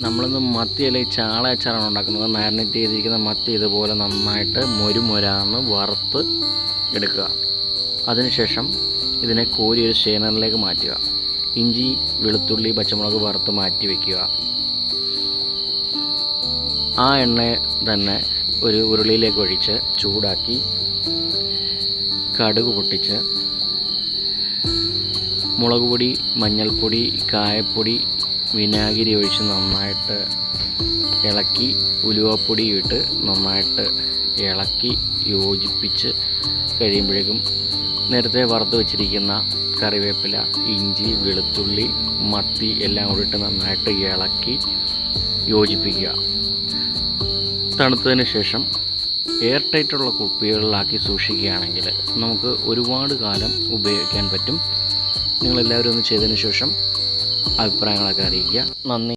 നമ്മളിന്ന് മത്തി അല്ലെങ്കിൽ ചാള അച്ചാറാണ് ഉണ്ടാക്കുന്നത്. മാരിനേറ്റ് ചെയ്തിരിക്കുന്ന മത്തി ഇതുപോലെ നന്നായിട്ട് മൊരുമൊരാന്ന് വറുത്ത് എടുക്കുക. അതിനുശേഷം ഇതിനെ കോരി ഒരു സ്റ്റെയിനറിലേക്ക് മാറ്റുക. ഇഞ്ചി വെളുത്തുള്ളി പച്ചമുളക് വറുത്ത് മാറ്റി വയ്ക്കുക ആ എണ്ണ തന്നെ ഒരു ഉരുളിയിലേക്ക് ഒഴിച്ച് ചൂടാക്കി കടുക് പൊട്ടിച്ച് മുളക് പൊടി മഞ്ഞൾപ്പൊടി കായപ്പൊടി വിനാഗിരി ഒഴിച്ച് നന്നായിട്ട് ഇളക്കി ഉലുവപ്പൊടി ഇട്ട് നന്നായിട്ട് ഇളക്കി യോജിപ്പിച്ച് കഴിയുമ്പോഴേക്കും നേരത്തെ വറുത്ത് വെച്ചിരിക്കുന്ന കറിവേപ്പില ഇഞ്ചി വെളുത്തുള്ളി മത്തി എല്ലാം കൂടി ഇട്ട് നന്നായിട്ട് ഇളക്കി യോജിപ്പിക്കുക. തണുത്തതിന് ശേഷം എയർ ടൈറ്റുള്ള കുപ്പികളിലാക്കി സൂക്ഷിക്കുകയാണെങ്കിൽ നമുക്ക് ഒരുപാട് കാലം ഉപയോഗിക്കാൻ പറ്റും. നിങ്ങളെല്ലാവരും ഒന്ന് ചെയ്തതിന് ശേഷം അഭിപ്രായങ്ങളൊക്കെ അറിയിക്കുക. നന്ദി.